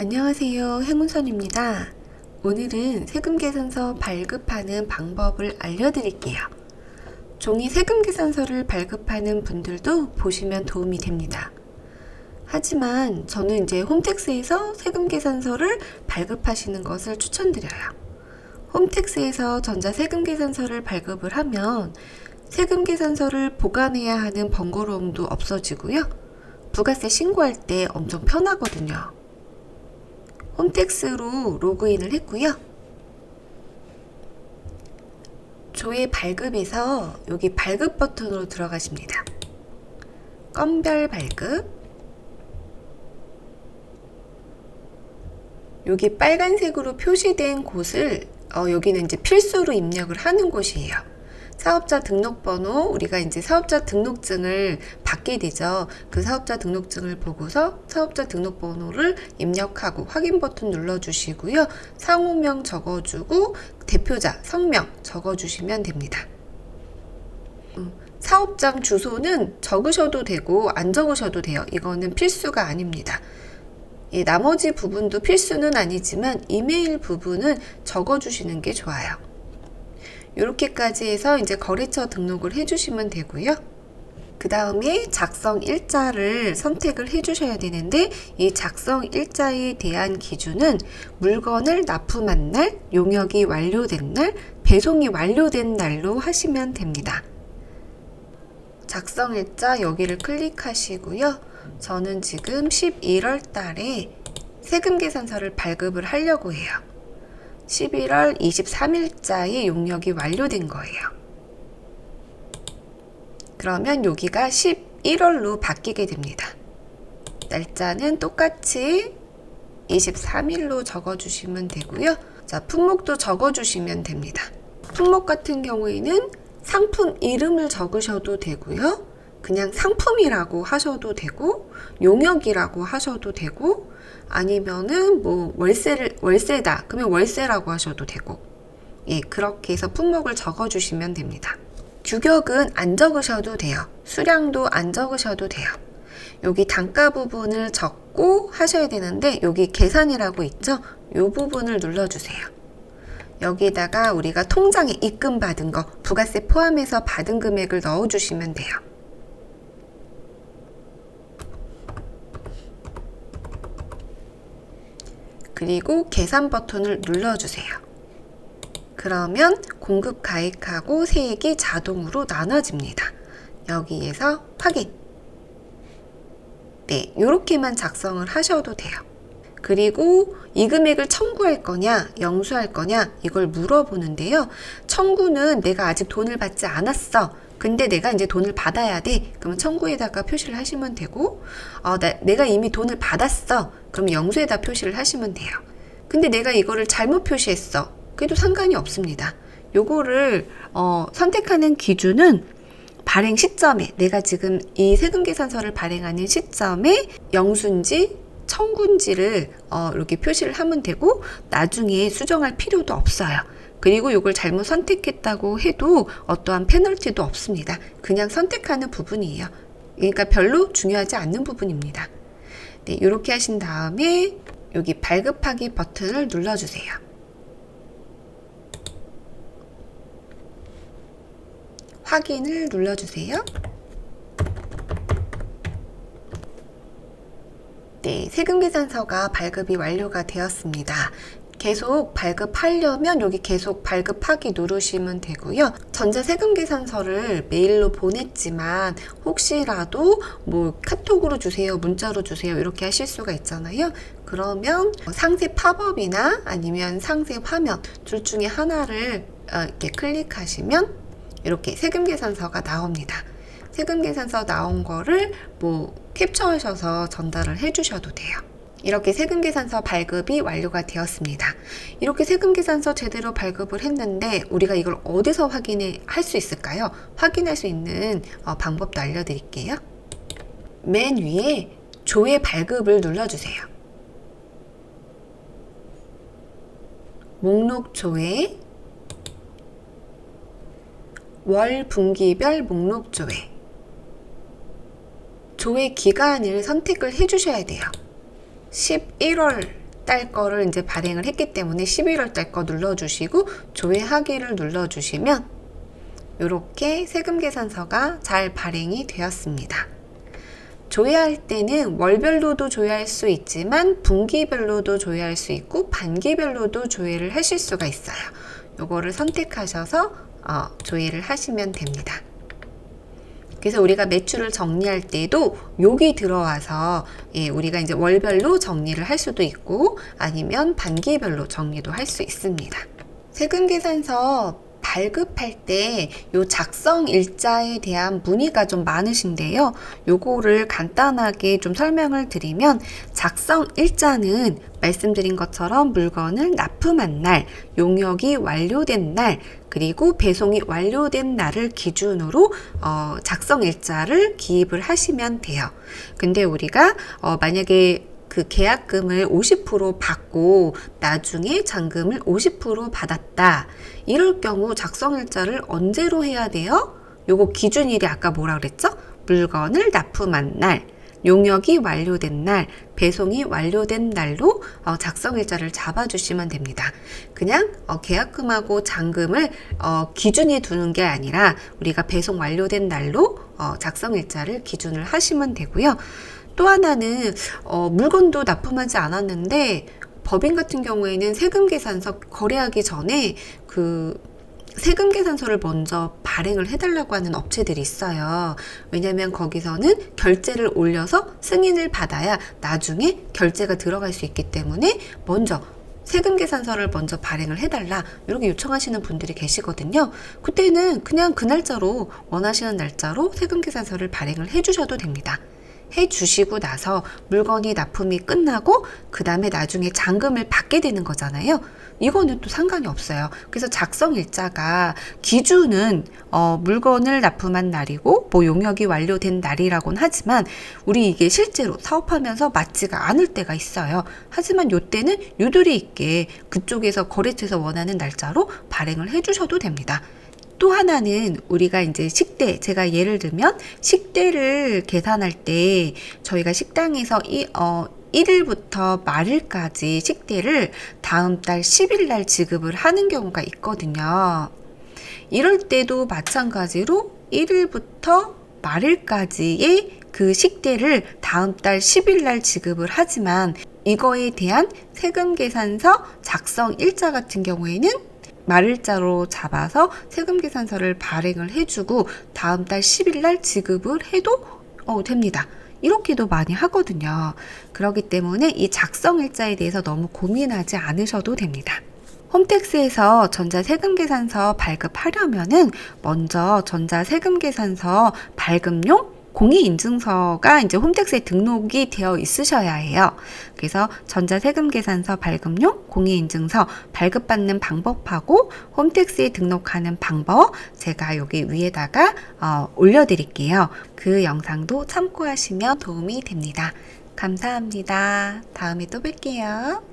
안녕하세요. 행운선입니다. 오늘은 세금계산서 발급하는 방법을 알려드릴게요. 종이 세금계산서를 발급하는 분들도 보시면 도움이 됩니다. 하지만 저는 이제 홈택스에서 세금계산서를 발급하시는 것을 추천드려요. 홈택스에서 전자세금계산서를 발급을 하면 세금계산서를 보관해야 하는 번거로움도 없어지고요. 부가세 신고할 때 엄청 편하거든요. 홈택스로 로그인을 했고요. 조회 발급에서 여기 발급 버튼으로 들어가십니다. 건별 발급. 여기 빨간색으로 표시된 곳을 어, 여기는 이제 필수로 입력을 하는 곳이에요. 사업자 등록번호, 우리가 이제 사업자 등록증을 받게 되죠. 그 사업자 등록증을 보고서 사업자 등록번호를 입력하고 확인 버튼 눌러주시고요. 상호명 적어주고 대표자, 성명 적어주시면 됩니다. 음, 사업장 주소는 적으셔도 되고 안 적으셔도 돼요. 이거는 필수가 아닙니다. 이 나머지 부분도 필수는 아니지만 이메일 부분은 적어주시는 게 좋아요. 이렇게까지 해서 이제 거래처 등록을 해주시면 되고요. 그 다음에 작성 일자를 선택을 해주셔야 되는데 이 작성 일자에 대한 기준은 물건을 납품한 날, 용역이 완료된 날, 배송이 완료된 날로 하시면 됩니다. 작성 일자 여기를 클릭하시고요. 저는 지금 11월 달에 세금 계산서를 발급을 하려고 해요. 11월 23일자에 용역이 완료된 거예요. 그러면 여기가 11월로 바뀌게 됩니다. 날짜는 똑같이 23일로 적어주시면 되고요. 자, 품목도 적어주시면 됩니다. 품목 같은 경우에는 상품 이름을 적으셔도 되고요. 그냥 상품이라고 하셔도 되고, 용역이라고 하셔도 되고, 아니면은 뭐 월세를 월세다. 그러면 월세라고 하셔도 되고. 예 그렇게 해서 품목을 적어 주시면 됩니다. 규격은 안 적으셔도 돼요. 수량도 안 적으셔도 돼요. 여기 단가 부분을 적고 하셔야 되는데 여기 계산이라고 있죠? 이 부분을 눌러 주세요. 여기다가 우리가 통장에 입금 받은 거 부가세 포함해서 받은 금액을 넣어 주시면 돼요 그리고 계산 버튼을 눌러주세요. 그러면 공급 가액하고 세액이 자동으로 나눠집니다. 여기에서 확인. 네, 이렇게만 작성을 하셔도 돼요. 그리고 이 금액을 청구할 거냐, 영수할 거냐, 이걸 물어보는데요. 청구는 내가 아직 돈을 받지 않았어. 근데 내가 이제 돈을 받아야 돼. 그러면 청구에다가 표시를 하시면 되고, 어, 나, 내가 이미 돈을 받았어. 그럼 영수에다 표시를 하시면 돼요. 근데 내가 이거를 잘못 표시했어. 그래도 상관이 없습니다. 요거를 어, 선택하는 기준은 발행 시점에 내가 지금 이 세금 계산서를 발행하는 시점에 영수인지 청구인지를 어, 이렇게 표시를 하면 되고 나중에 수정할 필요도 없어요. 그리고 이걸 잘못 선택했다고 해도 어떠한 페널티도 없습니다. 그냥 선택하는 부분이에요. 그러니까 별로 중요하지 않는 부분입니다. 네, 이렇게 하신 다음에 여기 발급하기 버튼을 눌러주세요. 확인을 눌러주세요. 네, 세금 계산서가 발급이 완료가 되었습니다. 계속 발급하려면 여기 계속 발급하기 누르시면 되고요. 전자세금 계산서를 메일로 보냈지만 혹시라도 뭐 카톡으로 주세요, 문자로 주세요 이렇게 하실 수가 있잖아요. 그러면 상세 팝업이나 아니면 상세 화면 둘 중에 하나를 어, 이렇게 클릭하시면 이렇게 세금 계산서가 나옵니다. 세금 계산서 나온 거를 뭐 캡처하셔서 전달을 해주셔도 돼요. 이렇게 세금계산서 발급이 완료가 되었습니다. 이렇게 세금계산서 제대로 발급을 했는데 우리가 이걸 어디서 확인을 할수 있을까요? 확인할 수 있는 어, 방법도 알려드릴게요. 맨 위에 조회 발급을 눌러주세요. 목록 조회, 월 분기별 목록 조회, 조회 기간을 선택을 해주셔야 돼요. 11월 달 거를 이제 발행을 했기 때문에 11월 달 거 눌러주시고 조회하기를 눌러주시면 이렇게 세금 계산서가 잘 발행이 되었습니다. 조회할 때는 월별로도 조회할 수 있지만 분기별로도 조회할 수 있고 반기별로도 조회를 하실 수가 있어요. 요거를 선택하셔서 어, 조회를 하시면 됩니다. 그래서 우리가 매출을 정리할 때도 여기 들어와서 예, 우리가 이제 월별로 정리를 할 수도 있고 아니면 반기별로 정리도 할 수 있습니다. 세금 계산서 발급할 때 요 작성 일자에 대한 문의가 좀 많으신데요. 요거를 간단하게 좀 설명을 드리면 작성 일자는 말씀드린 것처럼 물건을 납품한 날, 용역이 완료된 날, 그리고 배송이 완료된 날을 기준으로 어, 작성 일자를 기입을 하시면 돼요. 근데 우리가 어, 만약에 그 계약금을 50% 받고 나중에 잔금을 50% 받았다. 이럴 경우 작성일자를 언제로 해야 돼요? 요거 기준일이 아까 뭐라 그랬죠? 물건을 납품한 날, 용역이 완료된 날, 배송이 완료된 날로 어, 작성일자를 잡아주시면 됩니다. 그냥 어, 계약금하고 잔금을 어, 기준이 두는 게 아니라 우리가 배송 완료된 날로 어, 작성일자를 기준을 하시면 되고요. 또 하나는 어, 물건도 납품하지 않았는데 법인 같은 경우에는 세금 계산서 거래하기 전에 그 세금 계산서를 먼저 발행을 해달라고 하는 업체들이 있어요. 왜냐면 거기서는 결제를 올려서 승인을 받아야 나중에 결제가 들어갈 수 있기 때문에 먼저 세금 계산서를 먼저 발행을 해달라 이렇게 요청하시는 분들이 계시거든요. 그때는 그냥 그 날짜로 원하시는 날짜로 세금 계산서를 발행을 해주셔도 됩니다. 해 주시고 나서 물건이 납품이 끝나고 그 다음에 나중에 잔금을 받게 되는 거잖아요. 이거는 또 상관이 없어요. 그래서 작성 일자가 기준은 어, 물건을 납품한 날이고 뭐 용역이 완료된 날이라고는 하지만 우리 이게 실제로 사업하면서 맞지가 않을 때가 있어요. 하지만 요때는 유도리 있게 그쪽에서 거래처에서 원하는 날짜로 발행을 해주셔도 됩니다. 또 하나는 우리가 이제 식대, 제가 예를 들면 식대를 계산할 때 저희가 식당에서 이, 어, 1일부터 말일까지 식대를 다음 달 10일 날 지급을 하는 경우가 있거든요. 이럴 때도 마찬가지로 1일부터 말일까지의 그 식대를 다음 달 10일 날 지급을 하지만 이거에 대한 세금 계산서 작성 일자 같은 경우에는 말일자로 잡아서 세금 계산서를 발행을 해주고 다음 달 10일 날 지급을 해도 어, 됩니다. 이렇게도 많이 하거든요. 그렇기 때문에 이 작성 일자에 대해서 너무 고민하지 않으셔도 됩니다. 홈택스에서 전자세금계산서 발급하려면은 먼저 전자세금계산서 발급용 공인인증서가 이제 홈택스에 등록이 되어 있으셔야 해요. 그래서 전자세금계산서 발급용 공인인증서 발급받는 방법하고 홈택스에 등록하는 방법 제가 여기 위에다가 어, 올려드릴게요. 그 영상도 참고하시면 도움이 됩니다. 감사합니다. 다음에 또 뵐게요.